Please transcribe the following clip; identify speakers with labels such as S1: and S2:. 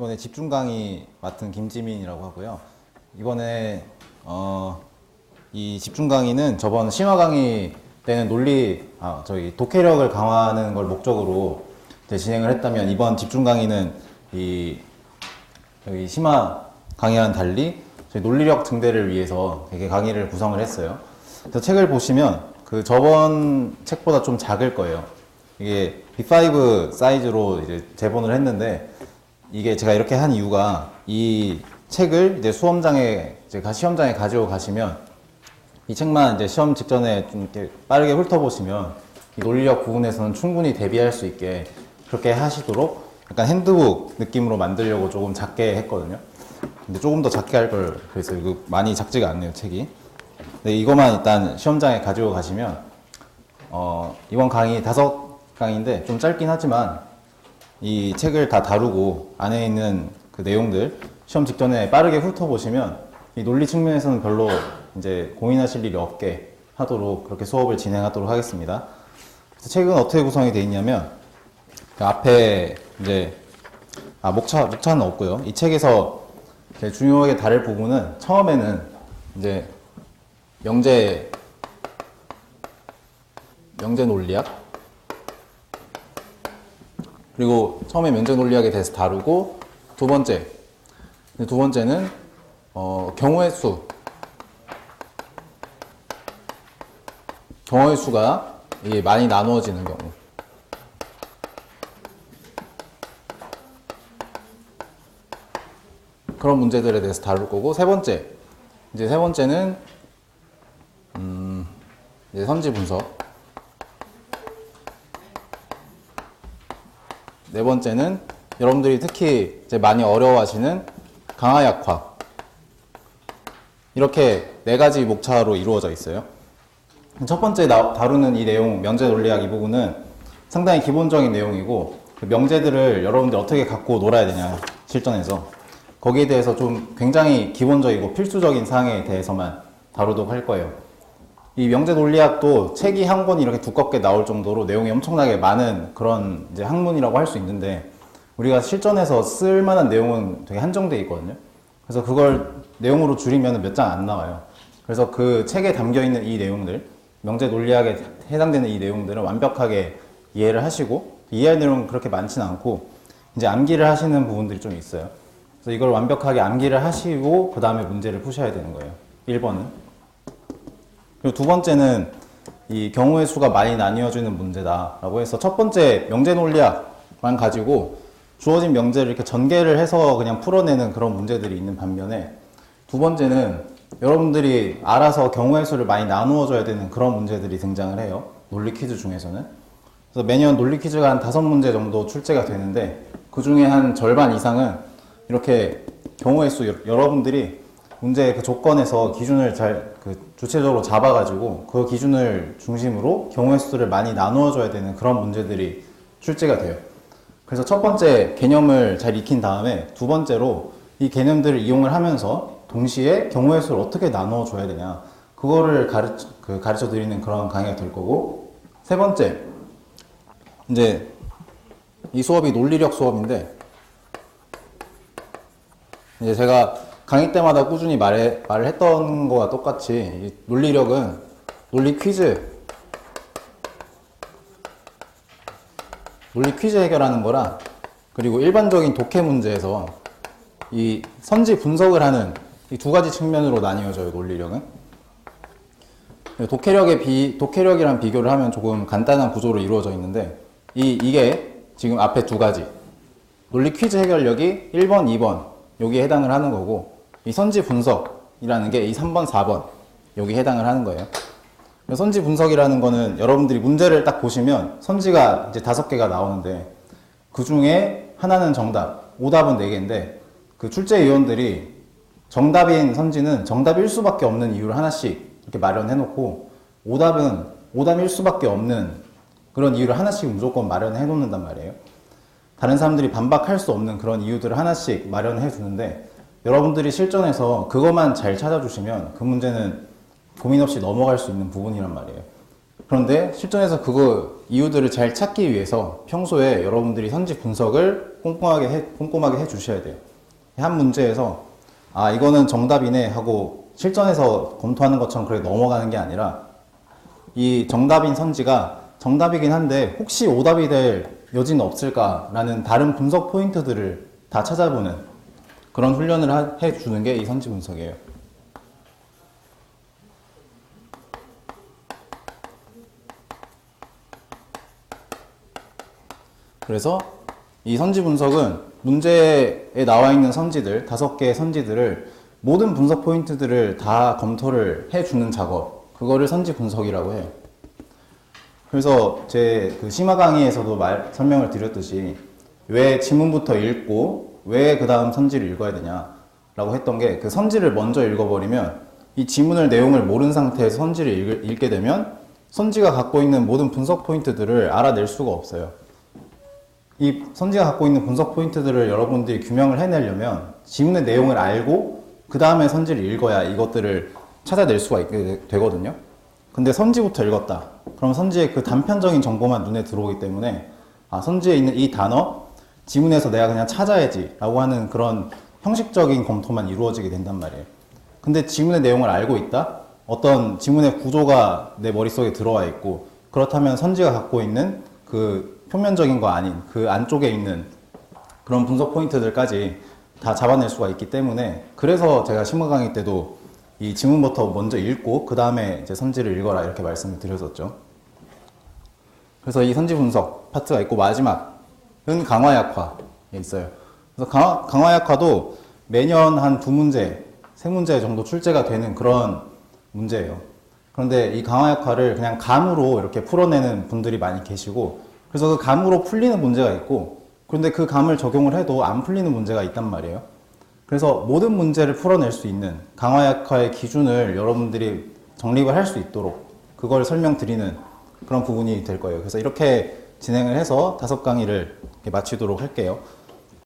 S1: 이번에 집중 강의 맡은 김지민이라고 하고요. 이번에 어, 이 집중 강의는 저번 심화 강의 때는 논리, 아, 저기 독해력을 강화하는 걸 목적으로 진행을 했다면 이번 집중 강의는 이 여기 심화 강의와는 달리 저희 논리력 증대를 위해서 되게 강의를 구성을 했어요. 그래서 책을 보시면 그 저번 책보다 좀 작을 거예요. 이게 B5 사이즈로 이제 제본을 했는데 이게 제가 이렇게 한 이유가 이 책을 이제 수험장에 이제 가- 시험장에 가지고 가시면 이 책만 이제 시험 직전에 좀 이렇게 빠르게 훑어보시면 이 논리력 부분에서는 충분히 대비할 수 있게 그렇게 하시도록 약간 핸드북 느낌으로 만들려고 조금 작게 했거든요. 근데 조금 더 작게 할 걸 그래서 이거 많이 작지가 않네요 책이. 근데 이거만 일단 시험장에 가지고 가시면 어, 이번 강의 다섯 강의인데 좀 짧긴 하지만 이 책을 다 다루고 안에 있는 그 내용들 시험 직전에 빠르게 훑어보시면 이 논리 측면에서는 별로 이제 고민하실 일이 없게 하도록 그렇게 수업을 진행하도록 하겠습니다. 그래서 책은 어떻게 구성이 되어 있냐면 그 앞에 이제 아 목차 목차는 없고요. 이 책에서 중요하게 다룰 부분은 처음에는 이제 명제 명제 논리학 그리고 처음에 면적 논리학에 대해서 다루고 두 번째 두 번째는 어, 경우의 수. 경우의 수가 이게 많이 나누어지는 경우. 그런 문제들에 대해서 다룰 거고 세 번째. 이제 세 번째는 음, 이제 선지 분석 네 번째는 여러분들이 특히 이제 많이 어려워하시는 강화약화 이렇게 네 가지 목차로 이루어져 있어요. 첫 번째 나- 다루는 이 내용 명제 논리학 이 부분은 상당히 기본적인 내용이고 그 명제들을 여러분들 어떻게 갖고 놀아야 되냐 실전에서 거기에 대해서 좀 굉장히 기본적이고 필수적인 사항에 대해서만 다루도록 할 거예요. 이 명제 논리학도 책이 한 권이 이렇게 두껍게 나올 정도로 내용이 엄청나게 많은 그런 이제 학문이라고 할 수 있는데 우리가 실전에서 쓸 만한 내용은 되게 한정돼 있거든요. 그래서 그걸 내용으로 줄이면 몇 장 안 나와요. 그래서 그 책에 담겨 있는 이 내용들, 명제 논리학에 해당되는 이 내용들은 완벽하게 이해를 하시고 이해할 내용은 그렇게 많지는 않고 이제 암기를 하시는 부분들이 좀 있어요. 그래서 이걸 완벽하게 암기를 하시고 그 다음에 문제를 푸셔야 되는 거예요. 1번은. 그리고 두 번째는 이 경우의 수가 많이 나뉘어지는 문제다라고 해서 첫 번째 명제 논리학만 가지고 주어진 명제를 이렇게 전개를 해서 그냥 풀어내는 그런 문제들이 있는 반면에 두 번째는 여러분들이 알아서 경우의 수를 많이 나누어줘야 되는 그런 문제들이 등장을 해요. 논리 퀴즈 중에서는. 그래서 매년 논리 퀴즈가 한 다섯 문제 정도 출제가 되는데 그 중에 한 절반 이상은 이렇게 경우의 수 여- 여러분들이 문제의 그 조건에서 기준을 잘 그 주체적으로 잡아가지고 그 기준을 중심으로 경우의 수를 많이 나누어줘야 되는 그런 문제들이 출제가 돼요. 그래서 첫 번째 개념을 잘 익힌 다음에 두 번째로 이 개념들을 이용을 하면서 동시에 경우의 수를 어떻게 나누어 줘야 되냐 그거를 가르쳐, 그 가르쳐 드리는 그런 강의가 될 거고 세 번째 이제 이 수업이 논리력 수업인데 이제 제가 강의 때마다 꾸준히 말해, 말을 했던 거와 똑같이 이 논리력은 논리 퀴즈. 논리 퀴즈 해결하는 거랑 그리고 일반적인 독해 문제에서 이 선지 분석을 하는 이 두 가지 측면으로 나뉘어져요 논리력은. 독해력의 비 독해력이랑 비교를 하면 조금 간단한 구조로 이루어져 있는데 이 이게 지금 앞에 두 가지. 논리 퀴즈 해결력이 1번, 2번 여기에 해당을 하는 거고 이 선지 분석이라는 게 이 3번, 4번 여기 해당을 하는 거예요. 선지 분석이라는 거는 여러분들이 문제를 딱 보시면 선지가 이제 다섯 개가 나오는데 그 중에 하나는 정답, 오답은 네 개인데 그 출제 위원들이 정답인 선지는 정답일 수밖에 없는 이유를 하나씩 이렇게 마련해 놓고 오답은 오답일 수밖에 없는 그런 이유를 하나씩 무조건 마련해 놓는단 말이에요. 다른 사람들이 반박할 수 없는 그런 이유들을 하나씩 마련해 두는데 여러분들이 실전에서 그것만 잘 찾아주시면 그 문제는 고민 없이 넘어갈 수 있는 부분이란 말이에요. 그런데 실전에서 그거 이유들을 잘 찾기 위해서 평소에 여러분들이 선지 분석을 꼼꼼하게 해, 꼼꼼하게 해 주셔야 돼요. 한 문제에서 아 이거는 정답이네 하고 실전에서 검토하는 것처럼 그렇게 넘어가는 게 아니라 이 정답인 선지가 정답이긴 한데 혹시 오답이 될 여지는 없을까라는 다른 분석 포인트들을 다 찾아보는 그런 훈련을 하- 해주는 게 이 선지 분석이에요. 그래서 이 선지 분석은 문제에 나와 있는 선지들, 다섯 개의 선지들을 모든 분석 포인트들을 다 검토를 해 주는 작업, 그거를 선지 분석이라고 해요. 그래서 제 그 심화 강의에서도 말, 설명을 드렸듯이 왜 지문부터 읽고 왜 그 다음 선지를 읽어야 되냐라고 했던 게 그 선지를 먼저 읽어버리면 이 지문을 내용을 모르는 상태에서 선지를 읽, 읽게 되면 선지가 갖고 있는 모든 분석 포인트들을 알아낼 수가 없어요. 이 선지가 갖고 있는 분석 포인트들을 여러분들이 규명을 해내려면 지문의 내용을 알고 그 다음에 선지를 읽어야 이것들을 찾아낼 수가 있게 되- 되거든요. 근데 선지부터 읽었다. 그럼 선지의 그 단편적인 정보만 눈에 들어오기 때문에 아 선지에 있는 이 단어 지문에서 내가 그냥 찾아야지 라고 하는 그런 형식적인 검토만 이루어지게 된단 말이에요. 근데 지문의 내용을 알고 있다. 어떤 지문의 구조가 내 머릿속에 들어와 있고 그렇다면 선지가 갖고 있는 그 표면적인 거 아닌 그 안쪽에 있는 그런 분석 포인트들까지 다 잡아낼 수가 있기 때문에 그래서 제가 심화 강의 때도 이 지문부터 먼저 읽고 그 다음에 이제 선지를 읽어라 이렇게 말씀을 드렸었죠. 그래서 이 선지 분석 파트가 있고 마지막은 강화 약화에 있어요. 그래서 강화, 강화 약화도 매년 한 두 문제, 세 문제 정도 출제가 되는 그런 문제예요. 그런데 이 강화 약화를 그냥 감으로 이렇게 풀어내는 분들이 많이 계시고 그래서 그 감으로 풀리는 문제가 있고 그런데 그 감을 적용을 해도 안 풀리는 문제가 있단 말이에요. 그래서 모든 문제를 풀어낼 수 있는 강화 약화의 기준을 여러분들이 정립을 할 수 있도록 그걸 설명드리는 그런 부분이 될 거예요. 그래서 이렇게 진행을 해서 다섯 강의를 마치도록 할게요.